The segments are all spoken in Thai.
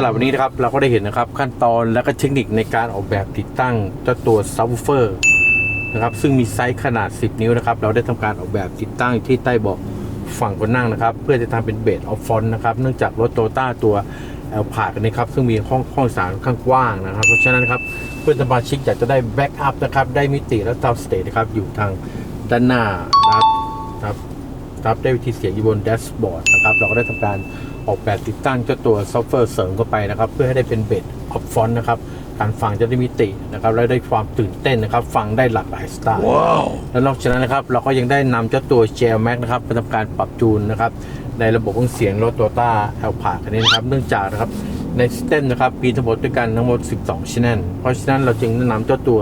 สำหรับวันนี้นะครับเราก็ได้เห็นนะครับขั้นตอนและก็เทคนิคในการออกแบบติดตั้งเจ้าตัวซับวูเฟอร์นะครับซึ่งมีไซส์ขนาด 10 นิ้วนะครับ เราได้ทำการออกแบบติดตั้งที่ใต้เบาะฝั่งคนนั่งนะครับ เพื่อจะทำเป็นเบสออฟฟอนนะครับ เนื่องจากรถโตต้าตัวแอลพาดนนี้ครับ ซึ่งมีห้องห้องสารข้างกว้างนะครับ เพราะฉะนั้นครับเพื่อนสมาชิกอยากจะได้แบ็กอัพนะครับ ได้มิติและตาวสเตทนะครับ อยู่ทางด้านหน้านะครับ รับครับได้วิธีเสียงอยู่บนแดชบอร์ดนะครับเราก็ได้ทำการออกแบบติดตั้งเจ้าตัวซอฟต์แวร์เสริมเข้าไปนะครับ เพื่อให้ได้เป็นเบสออฟฟอนต์นะครับการฟังจะได้มิตินะครับและได้ความตื่นเต้นนะครับ ฟังได้หลากหลายสไตล์และนอกจากนั้นนะครับ เราก็ยังได้นำเจ้าตัว JL Max นะครับมาทำการปรับจูนนะครับ ในระบบเครื่องเสียงรถโตต้าแอลพาคันนี้นะครับ เนื่องจากนะครับในสเต็มนะครับมีทั้งหมดด้วยกันทั้งหมด 12ชแนลเพราะฉะนั้นเราจึงแนะนำเจ้าตัว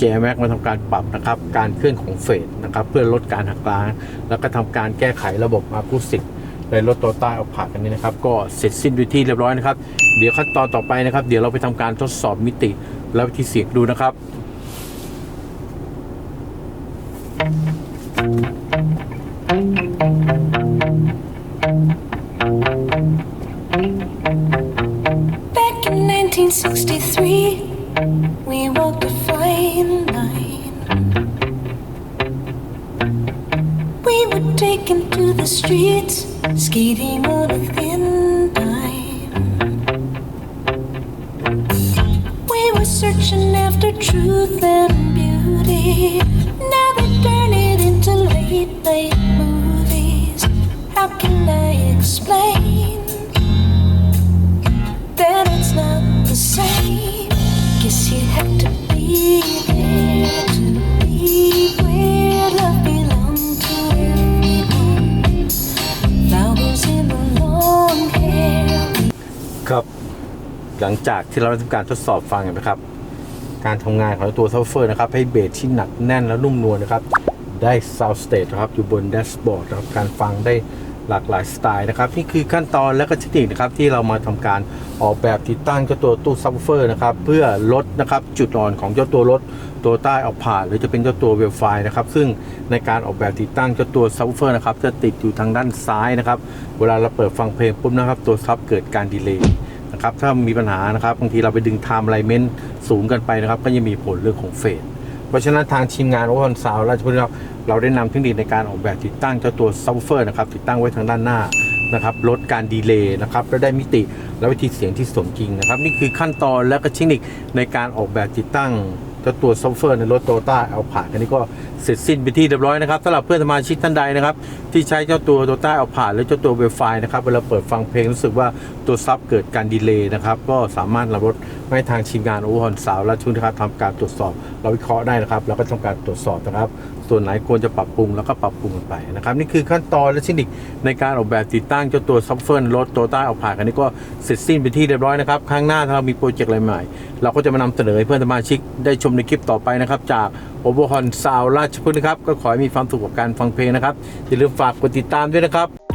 JMax มาทำการปรับนะครับการเคลื่อนของเฟสนะครับเพื่อลดการหักล้าง แล้วก็ทำการแก้ไขระบบอะคูสิกในรถโตต้าเอาผ่ากันนี้นะครับ ก็เสร็จสิ้นด้วยที่เรียบร้อยนะครับ เดี๋ยวขั้นตอนต่อไปนะครับ เดี๋ยวเราไปทำการทดสอบมิติและวิธีเสียงดูนะครับ Back in 1963, we walked We were taken to the streets, skating on a thin line. We were searching after truth and beauty. Now they turn it into late night movies. How can I explain? หลังจากที่เราได้ทำการทดสอบฟังกันนะครับ การทำงานของตัวซัฟเฟอร์นะครับ ให้เบสที่หนักแน่นและนุ่มนวลนะครับ ได้ Sound Stage นะครับ อยู่บนแดชบอร์ดนะครับการฟังได้หลากหลายสไตล์นะครับ นี่คือขั้นตอนและก็เทคนิคนะครับ ที่เรามาทำการออกแบบติดตั้งเจ้าตัวตู้ซับเฟอร์นะครับ เพื่อลดนะครับจุดอ่อนของเจ้าตัวรถตัวใต้ออกผ่านหรือจะเป็นเจ้าตัวเวลไฟนะครับ ซึ่งในการออกแบบติดตั้งเจ้าตัวซับเฟอร์นะครับ จะติดอยู่ทางด้านซ้ายนะครับ เวลาเราเปิดฟังเพลงปุ๊บนะครับ ตัวซับเกิดการดีเลย์ นะครับถ้ามีปัญหานะครับบางทีเราไปดึงไทม์ไลเมนต์สูงกันไปนะครับ ก็จะมีผลเรื่องของเฟสเพราะฉะนั้นทางทีมงานโอคอนซาวราชพฤกษ์เราได้นำเทคนิคในการออกแบบติดตั้งเจ้าตัวซับเฟอร์นะครับติดตั้งไว้ทางด้านหน้านะครับลดการดีเลย์นะครับและได้มิติและวิธีเสียงที่สมจริงนะครับ นี่คือขั้นตอนและก็เทคนิคในการออกแบบติดตั้ง จ้าตัวซัฟเฟอร์ในรถโตต้าเอาผ่านกันนี้ก็เสร็จสิ้นไปที่เรียบร้อยนะครับสำหรับเพื่อนสมาชิกท่านใดนะครับ ที่ใช้เจ้าตัวโตต้าเอาผ่านหรือเจ้าตัวเวฟไฟนะครับเวลาเปิดฟังเพลงรู้สึกว่าตัวซับเกิดการดีเลย์นะครับก็สามารถนำรถไม่ทางทีมงานโอเวอร์ฮอนสาวและชุนนะครับทำการตรวจสอบเราวิเคราะห์ได้นะครับแล้วก็ทำการตรวจสอบนะครับ ส่วนไหนควรจะปรับปรุงแล้วก็ปรับปรุงกันไปนะครับนี่คือขั้นตอนและเทคนิคในการออกแบบติดตั้งเจ้าตัวซับเฟอร์รถโตต้าเอาผ่านกันนี้ก็เสร็จสิ้นไปที่เรียบร้อยนะครับครั้งหน้าถ้าเรามีโปรเจกต์อะไรใหม่ เราก็จะมานำเสนอให้เพื่อนสมาชิกได้ชมในคลิปต่อไปนะครับ จากโอเวอร์ฮอนซาวราชพฤกษ์นะครับ ก็ขอให้มีความสุขกับการฟังเพลงนะครับอย่าลืมฝากกดติดตามด้วยนะครับ